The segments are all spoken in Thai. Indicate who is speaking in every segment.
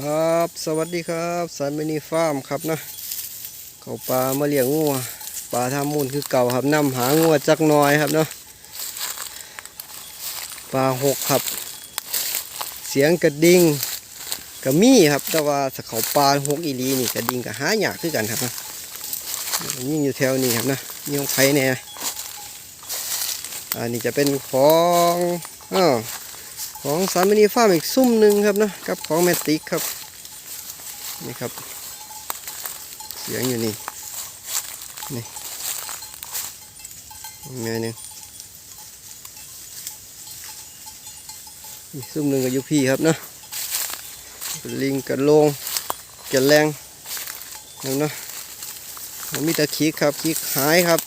Speaker 1: ครับ สวัสดีครับสันมินีฟาร์มครับนะเขาปลามาเลี้ยงงัวปลาทำมูลคือเก่าครับนำหางัวจักหน้อยครับเนาะปลาหกครับ เสียงกระดิ่งกระมี่ครับ แต่ว่าสเขาปลาหกอีลีนี่กระดิ่งกับหายากคือกันครับนะยิ่งอยู่แถวนี้ครับนะนี่ของไผ่เนี่ยอันนี้จะเป็นของอ้าว ของสามมินีฟาร์มอีกซุ่มหนึ่งครับนะกับของแมตติกครับนี่ครับ เสียงอยู่นี่นี่เงยหนึ่งซุ่มหนึ่งกับยูพี่ครับนะเป็นลิงกระโลงกระแรงนั่นะมีตะขีกครับขีกหายครับ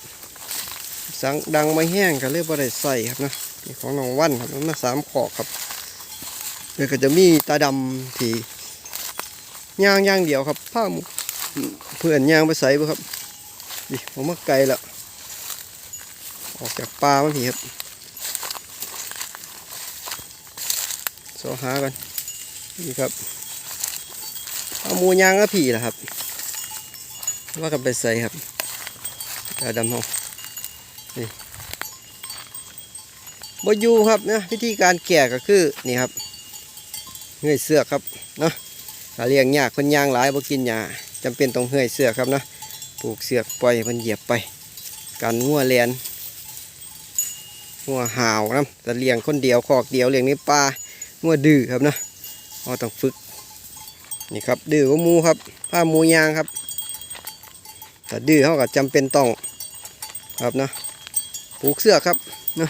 Speaker 1: สังดังไม่แห้งก็เลยบ่ได้ใส่ครับนะนี่ของน้องวันครับน้ำหนักสามขอกครับ เดี๋ยวก็จะมีตาดำที่ย่างย่างเดียวครับผ้าเพื่อนย่างไปใส่บ่ครับดิผมมาไกลล้วออกจากป่ามันทีครับโซหากันนี่ครับเอาหมูย่างก็ผีแหละครับว่ากันไปใส่ครับตาดำห้องบอยู่ครับนะวิธีการแก่ก็คือนี่ครับ เงื่อยเสือกครับเนาะถ้าเลี้ยงยากคนยางหลายบ่กินหญ้าจำเป็นต้องเงื่อยเสือกครับเนาะปลูกเสือกปล่อยมันเหยียบไปการงัวแลนงัวหาวนะแต่เลี้ยงคนเดียวคอกเดียวเลี้ยงในป่างัวดื้อครับเนาะเราต้องฝึกนี่ครับดื้อก็มูครับผ้ามูยางครับแต่ดื้อเขาก็จำเป็นต้องครับเนาะปลูกเสือกครับเนาะ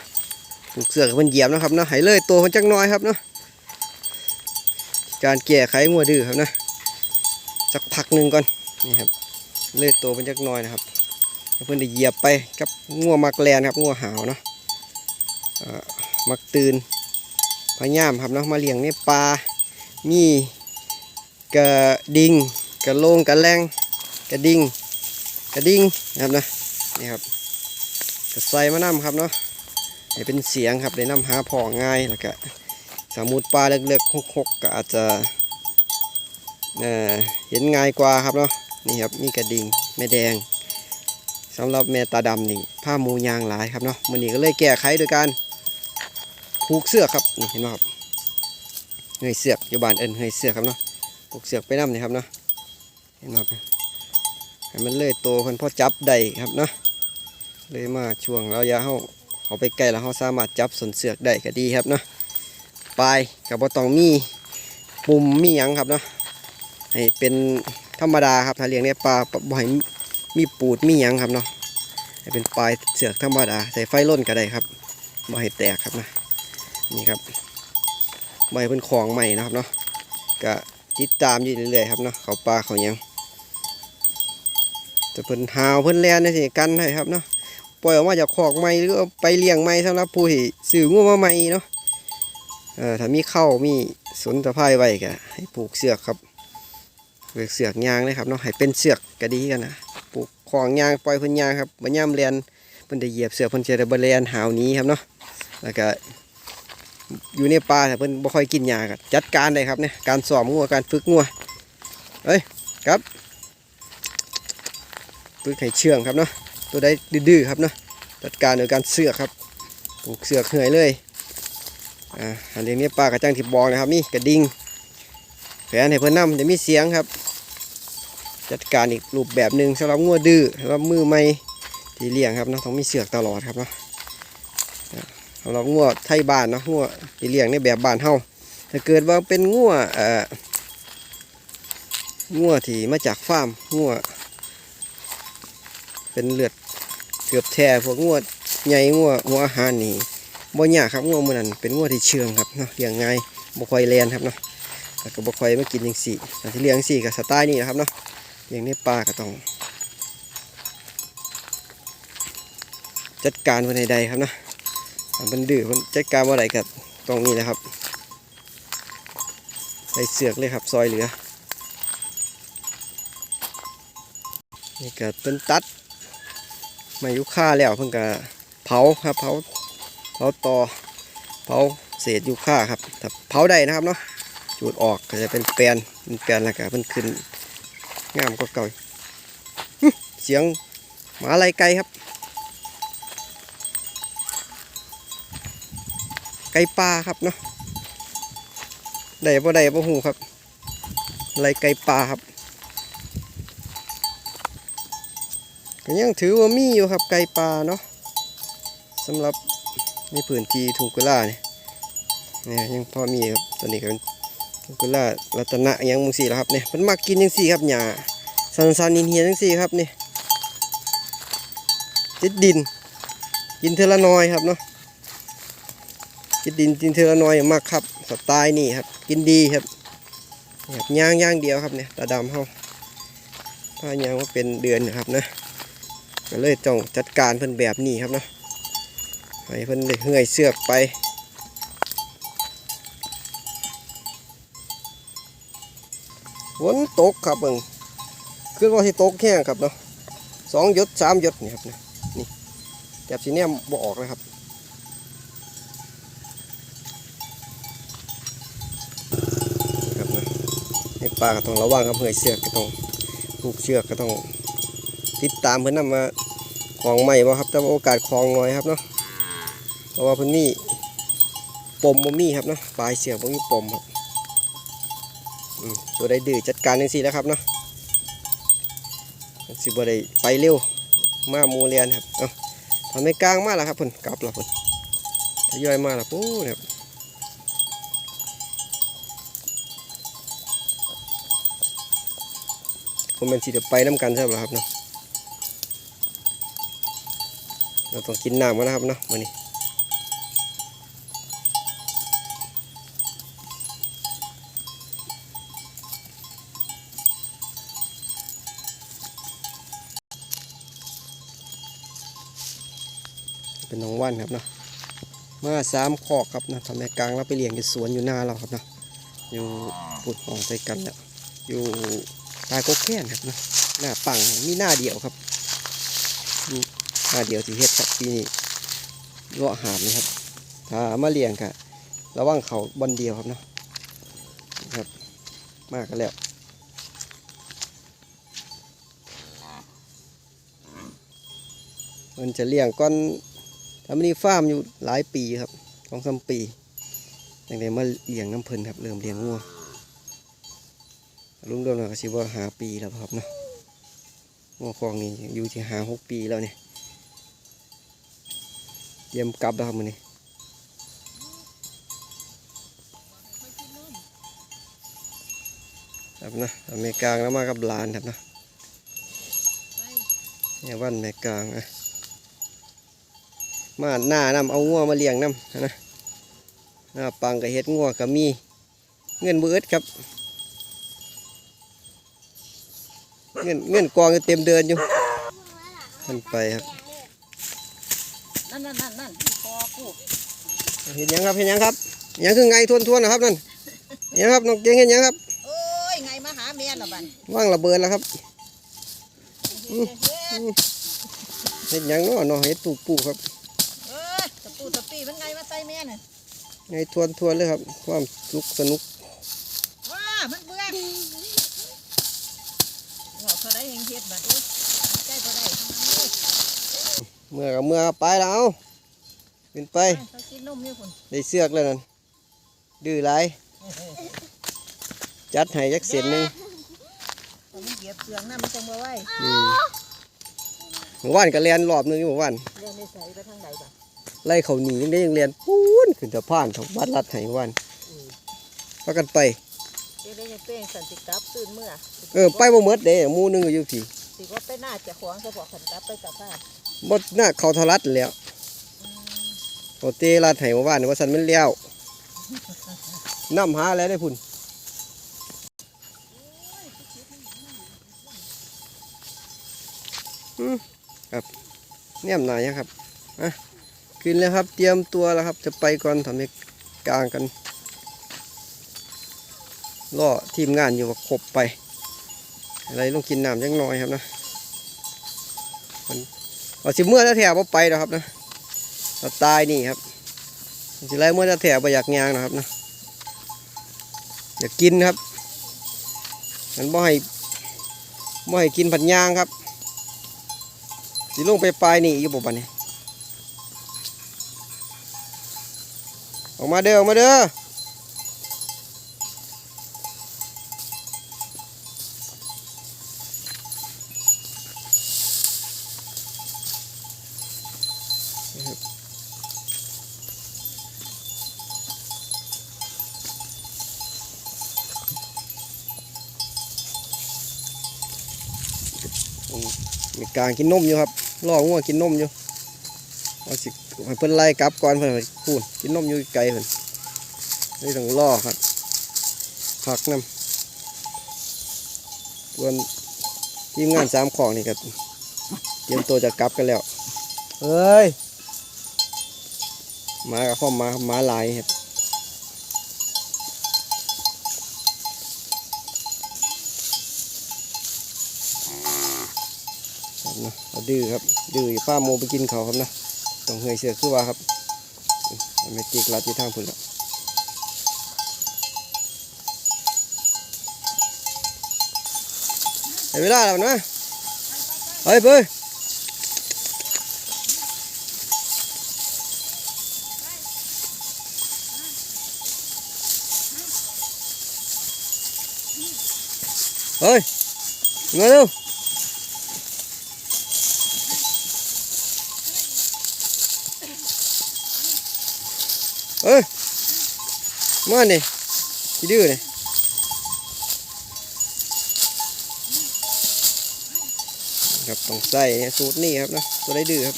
Speaker 1: ปลูกเสือกมันเหยียบนะครับเนาะให้เลยตัวมันจักน้อยครับเนาะ การแก้ไขงัวดื้อครับนะสักพักหนึ่งก่อนนี่ครับเลยตัวมันจักน้อยนะครับเพื่อนได้เหยียบไปกับงัวมักแลนครับงัวหาวเนาะเอ่อมักตื่นพยายามครับเนาะมาเลี้ยงในปลามีกระดิ่งกระโลงกระแรงกระดิ่งกระดิ่งนะครับนะนี่ครับกระใส่มะน้ำครับเนาะให้เป็นเสียงครับได้นำหาพอง่ายแล้วก็ สมมุติปลาเล็กๆหกๆก็อาจจะเเห็นง่ายกว่าครับเนาะนี่ครับมีกระดิ่งแม่แดงสำหรับแม่ตาดำนี่ผ้ามูยางหลายครับเนาะมันนี้ก็เลยแก้ไขโดยการผูกเสือครับนี่เห็นไหมครับเงยเสือกอยู่บ้านเอิญเงยเสือกครับเนาะผูกเสือกไปน้ำนี่ครับเนาะเห็นไหมครับให้มันเลยโตเพิ่นพอจับได้ครับเนาะเลยมาช่วงระยะเฮาเขาไปใกลแล้วเขาสามารถจับสนเสือกได้ก็ดีครับเนาะ ปลายกับบต้องมีปุ่มมีหยังครับเนาะให้เป็นธรรมดาครับถ้าเลี้ยงในปลาบ่ให้มีปูดมีหยังครับเนาะให้เป็นปลายเสือกธรรมดาใส่ไฟล่นก็ได้ครับบ่ให้แตกครับนะนี่ครับให้เป็นของใหม่นะครับเนาะก็ติดตามอยู่เรื่อยๆครับเนาะเขาปลาเขาหยังจะเพิ่นหาวเพิ่นแลนนี่สิกันให้ครับเนาะปล่อยออกมาจากคอกใหม่หรือไปเลี้ยงใหม่สำหรับผู้ที่ซื้องูมาใหม่เนาะ เออถ้ามีเข้ามีสนตะไคร้ไว้ก็ให้ปลูกเสือกครับปลูกเสือกยางเลยครับเนาะให้เป็นเสือกก็ดีกันนะปลูกของยางปล่อยพิ่นยางครับมันย่ำเรียนเพิ่นได้เหยียบเสือกเพิ่นจะได้บ่เรียนหาวหนี้ครับเนาะแล้วก็อยู่ในป่าแต่เพิ่นบ่ค่อยกินหญ้าก็จัดการได้ครับเนี่ยการสอมงัวการฝึกงัวเอ้ยครับฝึกให้เชื่องครับเนาะตัวใดดื้อครับเนาะจัดการโดยการเสือกครับปลูกเสือกเหนื่อยเลย อ่าอันนี้เนี่ยปลากระจังที่บอกนะครับนี่กระดิ่งแผนให้เพื่อนนำจะมีเสียงครับ จัดการอีกรูปแบบหนึ่งสำหรับงัวดื้อสำหรับมือไม่ที่เลี้ยงครับเนาะต้องมีเสือกตลอดครับเนาะสำหรับงัวไทยบ้านเนาะงัวที่เลี้ยงในแบบบ้านเฮาถ้าเกิดว่าเป็นงัวเอ่องัวที่มาจากฟาร์มงัวเป็นเลือดเกือบแท้พวกงวใหญ่งัวหัวอาหารนี่ บ่ยากครับงัวมันนั้นเป็นงัวที่เชื่องครับเนาะเลี้ยงง่ายบ่ค่อยแลนครับเนาะแล้วก็บ่ค่อยมากินจังซี่แต่ที่เลี้ยงจั่งซี่ก็สไตล์นี้นะครับเนาะเลี้ยงในป่าก็ต้อง จัดการเพิ่นใด้ครับเนาะมันดื้อมันจัดการบ่ได้ก็ต้องนี่นะครับใส่เสือกเลยครับซอยเหลือนี่ก็เป็นตัดมายุค่าแล้วเพิ่งก็เผาครับเผา เผาต่อเผาเศษยูค่าครับถ้าเผาได้นะครับเนาะจูดออกก็จะเป็นแปลนเป็นแปลนแล้วก็มันขึ้นงามกว่าเก่าอีกหึเสียงหมาอะไรไก่ครับ ไก่ปลาครับเนาะได้บ่ได้บ่หูครับอะไรไก่ปลาครับก็ยังถือว่ามีอยู่ครับไก่ปลาเนาะสำหรับ นพื้นทีทุ่งกุลาเนี่ยเนี่ยยังพอมีครับตัวนี้ก็เป็นทุ่งกุลารัตนะอิหยังมุงสี่แล้วครับเนี่ยมันมักกินยังสี่ครับหญ้าสันสันๆเฮียยังสี่ครับเนี่ติดดิน กินเทอละน้อยครับเนาะกินดินกินเทอละน้อยมากครับสไตล์นี่ครับ กินดีครับแบบย่างย่างเดียวครับเนี่ยตาดำเขาถ้าย่างว่าเป็นเดือนนะครับนะก็เลยต้องจัดการเพิ่นแบบนี้ครับเนาะ ให้เพิ่นได้เหื่อยเสือกไปฝนตกครับเบิ่งคือว่าสิตกแห้งครับเนาะสองหยดสามหยดนี่ครับนะนี่จับสีเนี่ยบ่ออกเลยครับครับนะให้ปลาก็ต้องระวังครับเหื่อยเสือกก็ต้องผูกเชือกก็ต้องติดตามเพื่อนนำมาของใหม่บ่ครับแต่โอกาสของน้อยครับเนาะ เพราะว่าพิ่นนี่ปมบ่มีครับเนาะปลายเสือกบ่มีปมครับตัวใดดื้อจัดการจังซี่แล้วครับเนาะสิบ่ได้ไปเร็วมาหมูเรียนครับเอาทำให้กลางมาแล้วครับเพิ่นกลับแล้วเพิ่นทยอยมาแล้วปู้นครับผมเป็นสิเดี๋ยวไปน้ำกันใช่ไหมครับเนาะเราต้องกินน้ำกันนะครับเนาะวันนี้เป็นน้อง ว่านครับเนาะมาสามคอกครับนะทำในกลางแล้วไปเลี้ยงอยู่สวนอยู่หน้าเราครับเนาะอยู่ปุดหองใส่กันแล้วอยู่ตายก็แค้นครับนะหน้าปังมีหน้าเดียวครับหน้าเดียวที่เฮ็ดครับปีนี้เลาะหามนะครับถ้ามาเลี้ยงกะระวังเขาบอลเดียวครับเนาะนะครับมากกันแล้วมันจะเลี้ยงก้อน ทำนี่ฟาร์มอยู่หลายปีครับสองสามปีตั้งแต่มาเลี้ยงน้ำเพลินครับเริ่มเลี้ยงงัวรุ่งเรืองก็สิว่าหาปีแล้วครับเนาะงัวคลองนี่อยู่ที่หาหกปีแล้วเนี่ยเตรียมกลับแล้วครับมือนี้ครับนะอเมริกาแล้วมากับหลานครับนะเนี่ยวันอเมริกาอะ มาหน้านำเอางัวมาเลี้ยงนำนะหน้าปังกับเฮ็ดงัวกับมีเงินเบิดครับ เงินเงินกองอยู่เต็มเดือนอยู่มันไปครับ
Speaker 2: นั่นนั่นนั่นนั่นคอกู
Speaker 1: เห็นยังครับเห็นยังครับเห็นยังคือไงทวนทวนนะครับนั่นเห็นยังครับน้องเก่งเห็นยังครับ
Speaker 2: เอ้ยไงมาหาแม่ละบัน
Speaker 1: ว่างระเบิดแล้วครับ
Speaker 2: เฮ็ดเฮ็ด
Speaker 1: เห็นยังเนาะเนาะเห็ดปลูกปลูกครับ
Speaker 2: เอ้ยตะปูตะปีมันไงมาใส่แม่ น่ะ
Speaker 1: ไงทวนทวนเลยครับ ความสุขสนุก
Speaker 2: ว้ามันเบื่อว่าเขาได้เฮงเฮ็ดบัดเอ้ยใจเขาได้ทั้งนั้นเลย
Speaker 1: เมื่อกับเมื่อไปแล้วเอาขึ้นไป
Speaker 2: ไปเขากินนมอยู่คุณ
Speaker 1: ได้เสือกแล้วนั่นดื้อไรจัดให้จักเสียนหนึ่ง
Speaker 2: เขามันเหยียบเสืองน้ำมันจังบ่ไหว
Speaker 1: อืมเมื่อวานก็เรียนรอบหนึงอยู่เมื่อวาน
Speaker 2: เรียนได้ใส่ไปทางใดบัด
Speaker 1: ไล่เขาหนียังได้ยังเรียนปูนขึ้นสะพานของวัดรัดไหวันพากันไป
Speaker 2: เรียนได้ยังเป้งสันติกลับตื่นเมื่อ
Speaker 1: เออไปบ่หมดเด้หมู่หนึงก็อยู่พี่
Speaker 2: สิว่าไปหน้าเจะขวางเฉพาะขันกลับไปกับข้า
Speaker 1: บ่หน้าเขาทะลัดแหล้วเขาเตรัดให้เมื่อวานนี่ว่าสันมันเลี้ยวน้ำหาแล้วได้พุ่นอืมครับเนี่ยมหนายังครับอะ ขึ้นแล้วครับ เตรียมตัวแล้วครับ จะไปก่อนทำให้กลางกันล่อทีมงานอยู่ว่าครบไป อะไรต้องกินน้ำจังน้อยครับนะมันเอาสิเมื่อแล้วแถวบ่ไปแล้วครับนะสไตล์นี่ครับสิไรเมื่อแล้วแถวไปอยากยางนะครับนะจะกินครับมันบ่ให้บ่ให้กินผัดยางครับสิลงไปปลายนี่อยู่บ่บัดนี้ อกมาเด้อออกมาเด้อมีกางกินนมอยู่ครับล่องัวกินนมอยู่ เอาสิให้เพิ่นไล่กลับก่อนเพิ่นไปพูดกินนมอยู่ไกลเพิ่นนี่ต้องล่อครับผักน้ำส่วนทีมงานสามของนี่ครับเตรียมตัวจะกลับกันแล้วเอ้ยหมากับพ่อหมาหมาลายครับเอาดื้อครับดื้ออย่ป้าโมไปกินเขาครับนะ ต้องเฮยเสือคือว่าครับอืมไม่จิกลัดอยู่ทางพุ่นแล้วเวลาแล้วนะไปไปเพื่อเฮ้ยมาเร็ว เอ้ย มาเนี่ยที่ดื้อเนี่ยครับต้องใส่สูตรนี้ครับนะตัวได้ดื้อครับ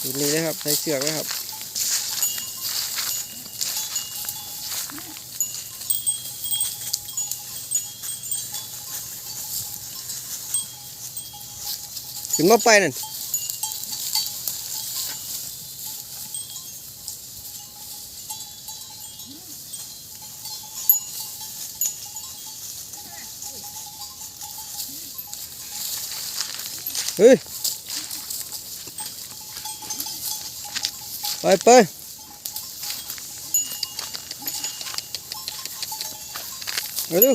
Speaker 1: สูตรนี้นะครับใส่เสือกนะครับขึ้นมาไปนั่น ฮ้ย ไปไปมาดู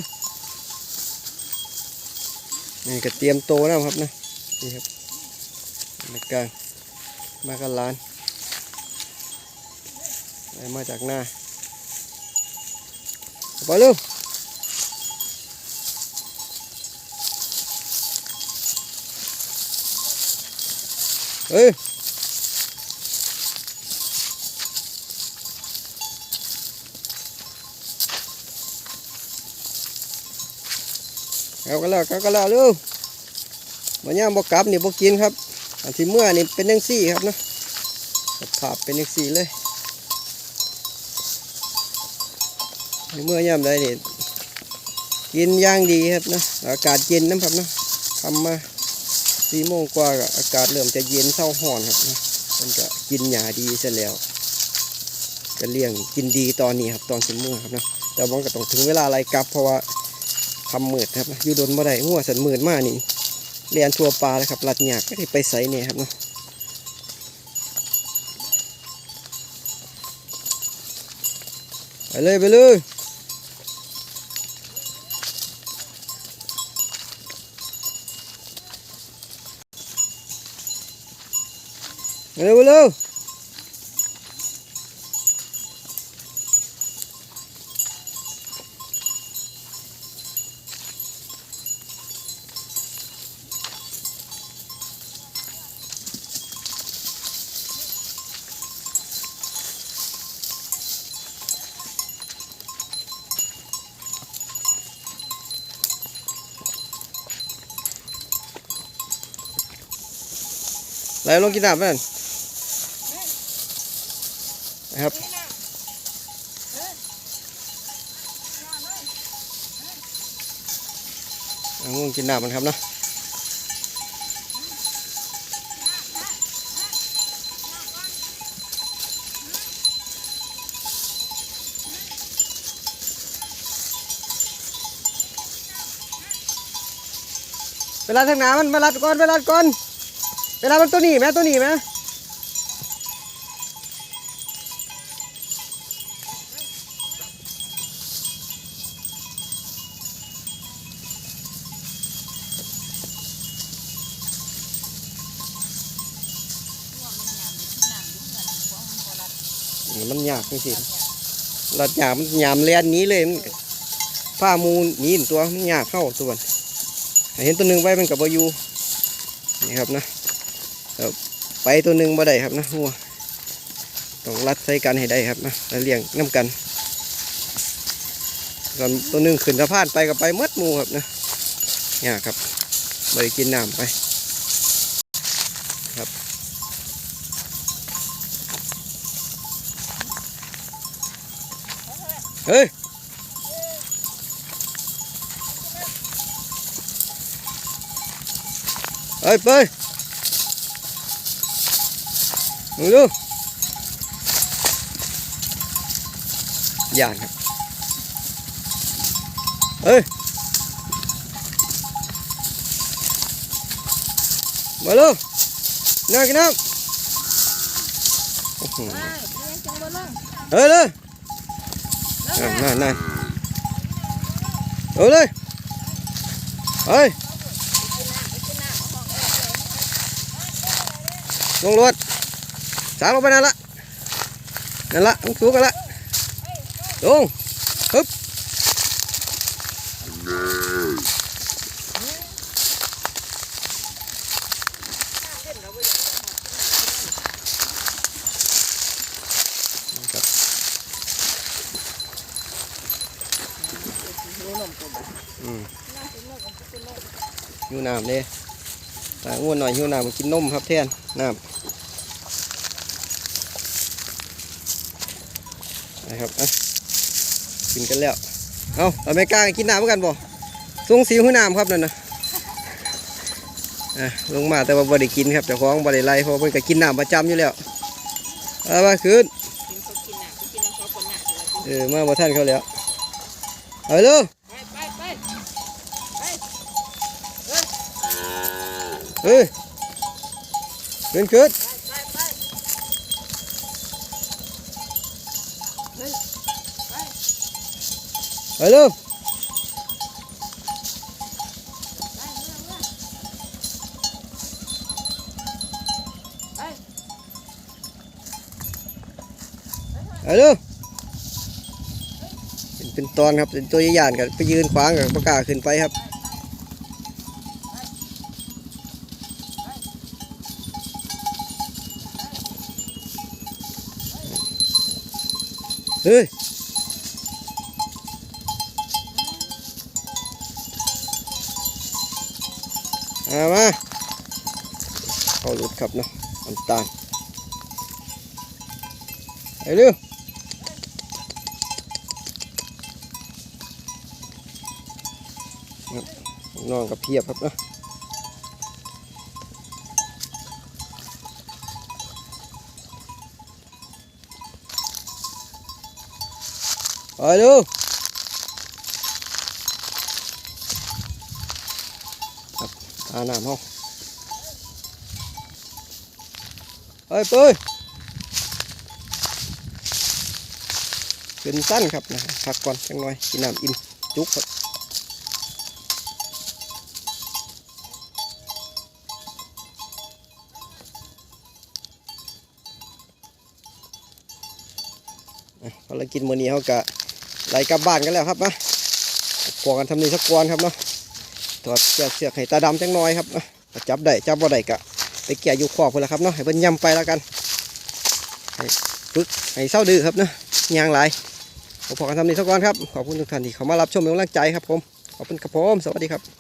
Speaker 1: นี่ก็เตรียมโตวนะครับนะ นี่ครับในกลางมากันลานมาจากหน้า ไปเร็ว เฮ้ยเอากันแล้วเอากันแล้วเร็ววันนี้บอกกลับนี่บอกกินครับ อันที่เมื่อนี่เป็นยังซี่ครับนะสภาพเป็นยังซี่เลยเมื่อยามใดนี่กินย่างดีครับนะอากาศเย็นนะครับนะทำมา สี่โมงกว่าอากาศเริ่มจะเย็นเศร้าห่อนครับนะมันก็กินหยาดีเสร็จแล้วก็เลี้ยงกินดีตอนนี้ครับตอนสิเมื่อครับนะแต่มันก็ต้องถึงเวลาอะไรกลับเพราะว่าทำมืดครับอยู่โดนบ่ได้งัวสันมืดมากนี่เรียนทัวปลาเลยครับลัดหยากก็ได้ไปใส่เนี่ยครับเนาะไปเลยไปเลย เร็วเร็วไหลลงกินน้ำนั่นนะครับเอา ง่วงกินน้ำมันครับเนาะเวลาทางน้ามันเวลาก่อนเวลาก่อนเวลามันตัวหนีไหมตัวหนีไหม มันยากจังซี่ลัดหยามันยามแลนหนี้เลยมันผ้ามูนหนีนตัวมันยากเข้าตัวนเห็นตัวหนึ่งไว้มันก็บ่อยูนี่ครับนะไปตัวหนึ่งบ่ได้ครับนะงัวต้องรัดใส่กันให้ได้ครับนะแล้วเลี้ยงน้ำกันก่อนตัวหนึ่งขึ้นสะพานไปก็ไปหมดมูครับนะยากครับไปกินน้ำไปเฮ้ยเฮ้ยไปมึงดูย่ามาลูกนั่งกินน้ำ
Speaker 2: ไป เลี้ยงจังบ่ลง
Speaker 1: เฮ้ยเลย
Speaker 2: แล้ว
Speaker 1: นั่นนั่นนั่นเอาเลยเฮ้ยลงรถสามลงไปนั่นละนั่นละต้องสูงกันละลงฮึบครับ
Speaker 2: ดูนมตัวบ่
Speaker 1: อืม
Speaker 2: น่าสิเลิกกันสิเลิก
Speaker 1: หิว น้ำเลยตาง่วนหน่อยหิวน้ำมากินนมครับแทนน้ำนะครับอะกินกันแล้ว เอาเราไม่กล้ากินน้ำเหมือนกันบ่สูงสีหิวน้ำครับนั่นนะอะลงมาแต่ว่าบ่ได้กินครับเจ้าของบ่ได้ไล่เพราะเพิ่นก็กินน้ำประจำอยู่แล้วเอามาคืน
Speaker 2: กินเขากินน่ะไปกินน้ำเขาคนน่ะเวลากิน
Speaker 1: เออมาบ่ท่านเขาแล้วเอาเร็ว
Speaker 2: ไปไปไปไป
Speaker 1: เฮ้ยขึ้นขึ้น
Speaker 2: ไปไป
Speaker 1: ไปเร็ว
Speaker 2: ไป
Speaker 1: เอาเร็วเป็นเป็นตอนครับเป็นตัวใหญ่ๆกันไปยืนขวางกับประกล้าขึ้นไปครับ เฮ้ยมามาเขาหลุดครับเนาะน้ำตาลไปเร็วนอนกับเพียบครับนะ ไปดูครับตาน้ำห้องไปเปุ้ยเป็นสั้นครับนะพักก่อนจังหน่อยกินน้ำอิ่มจุกครับอะภารกิจมื้อนี้เขากะ ไล่กลับบ้านกันแล้วครับนะกวกันทำนี่สักกวนครับเนาะถอดเสือกเสือกให้ตาดำจังน้อยครับนะจับได้จับบ่ได้กะไปแก่อยู่ขอบพุ่นละครับเนาะให้เพิ่นยำไปแล้วกันให้ฝึกให้เศร้าดื้อครับนะยางหลายขอพอกันทำนี้สักกวนครับขอบคุณทุกท่านที่เข้ามารับชมเป็นกำลังใจครับผมขอบคุณครับผมสวัสดีครับ